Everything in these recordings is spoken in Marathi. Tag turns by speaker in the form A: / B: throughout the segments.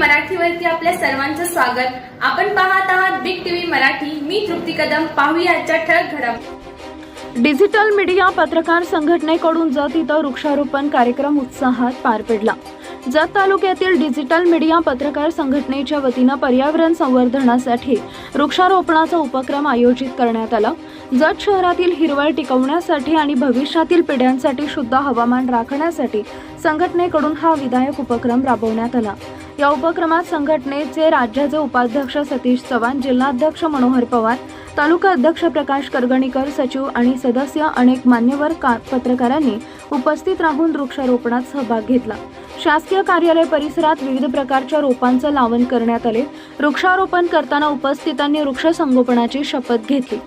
A: मराठीवरती आपल्या सर्वांचं स्वागत. आपण पाहत आहात बिग टीव्ही मराठी. मी तृप्ती कदम. पाहूया आजच्या ठळक घडामोडी.
B: डिजिटल मीडिया पत्रकार संघटनेकडून जत इथं वृक्षारोपण कार्यक्रम उत्साहात पार पडला. जत तालुक्यातील डिजिटल मीडिया पत्रकार संघटनेच्या वतीनं पर्यावरण संवर्धनासाठी वृक्षारोपणाचा उपक्रम आयोजित करण्यात आला. जत शहरातील हिरवळ टिकवण्यासाठी आणि भविष्यातील पिढ्यांसाठी शुद्ध हवामान राखण्यासाठी संघटनेकडून हा विधायक उपक्रम राबवण्यात आला. या उपक्रमात संघटनेचे राज्याचे उपाध्यक्ष सतीश चव्हाण जिल्हाध्यक्ष मनोहर पवार तालुका अध्यक्ष प्रकाश करगणीकर सचिव आणि सदस्य अनेक मान्यवर का पत्रकारांनी उपस्थित राहून वृक्षारोपणात सहभाग घेतला. शासकीय कार्यालय परिसरात विविध प्रकारच्या रोपांचं लावण करण्यात आले. वृक्षारोपण करताना उपस्थितांनी वृक्ष संगोपनाची शपथ घेतली.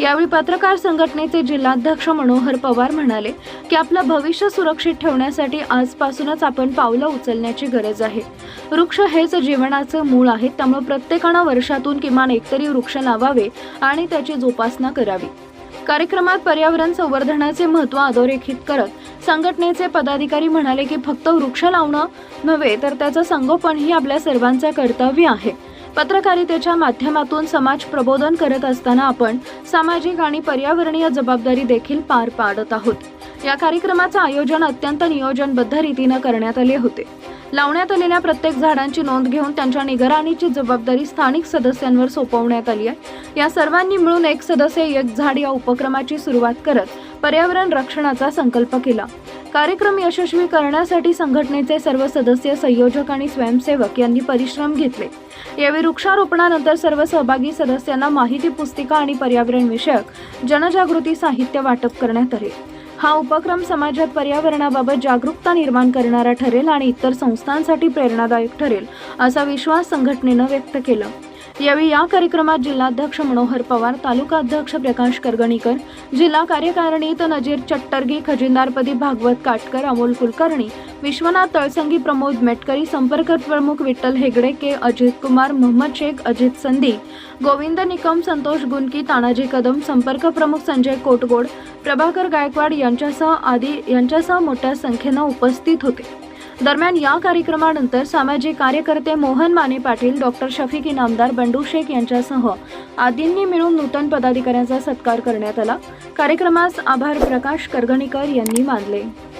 B: यावेळी पत्रकार संघटनेचे जिल्हाध्यक्ष मनोहर पवार म्हणाले की आपलं भविष्य सुरक्षित ठेवण्यासाठी आजपासूनच आपण पावलं उचलण्याची गरज आहे. वृक्ष हेच जीवनाचं मूळ आहे त्यामुळे प्रत्येकानं वर्षातून किमान एकतरी वृक्ष लावावे आणि त्याची जोपासना करावी. कार्यक्रमात पर्यावरण संवर्धनाचे महत्त्व अधोरेखित करत संघटनेचे पदाधिकारी म्हणाले की फक्त वृक्ष लावणं नव्हे तर त्याचं संगोपन ही आपल्या सर्वांचं कर्तव्य आहे. पत्रकारितेच्या माध्यमातून समाज प्रबोधन करत असताना आपण सामाजिक आणि पर्यावरणीय जबाबदारी देखील पार पाडत आहोत. या कार्यक्रमाचं आयोजन अत्यंत नियोजनबद्ध रीतीनं करण्यात आले होते. लावण्यात आलेल्या प्रत्येक झाडांची नोंद घेऊन त्यांच्या निगराणीची जबाबदारी स्थानिक सदस्यांवर सोपवण्यात आली आहे. या सर्वांनी मिळून एक सदस्य एक झाड या उपक्रमाची सुरुवात करत पर्यावरण रक्षणाचा संकल्प केला. कार्यक्रम यशस्वी करण्यासाठी संघटनेचे सर्व सदस्य संयोजक आणि स्वयंसेवक यांनी परिश्रम घेतले. यावेळी वृक्षारोपणानंतर सर्व सहभागी सदस्यांना माहिती पुस्तिका आणि पर्यावरण विषयक जनजागृती साहित्य वाटप करण्यात आले. हा उपक्रम समाजात पर्यावरणाबाबत जागरूकता निर्माण करणारा ठरेल आणि इतर संस्थांसाठी प्रेरणादायक ठरेल असा विश्वास संघटनेनं व्यक्त केला. यावेळी या कार्यक्रमात जिल्हाध्यक्ष मनोहर पवार तालुका अध्यक्ष प्रकाश करगणीकर जिल्हा कार्यकारिणीत नजीर चट्टर्गी खजिनदारपदी भागवत काटकर अमोल कुलकर्णी विश्वनाथ तळसंगी प्रमोद मेटकरी संपर्क प्रमुख विठ्ठल हेगडे के अजित कुमार मोहम्मद शेख अजित संधी गोविंद निकम संतोष गुनकी तानाजी कदम संपर्क प्रमुख संजय कोटगोड प्रभाकर गायकवाड यांच्यासह आदी यांच्यासह मोठ्या संख्येनं उपस्थित होते. दरम्यान या कार्यक्रमानंतर सामाजिक कार्यकर्ते मोहन माने पाटील डॉक्टर शफिक इनामदार बंडू शेख यांच्यासह आदींनी मिळून नूतन पदाधिकाऱ्यांचा सत्कार करण्यात आला. कार्यक्रमास आभार प्रकाश करगणीकर यांनी मानले.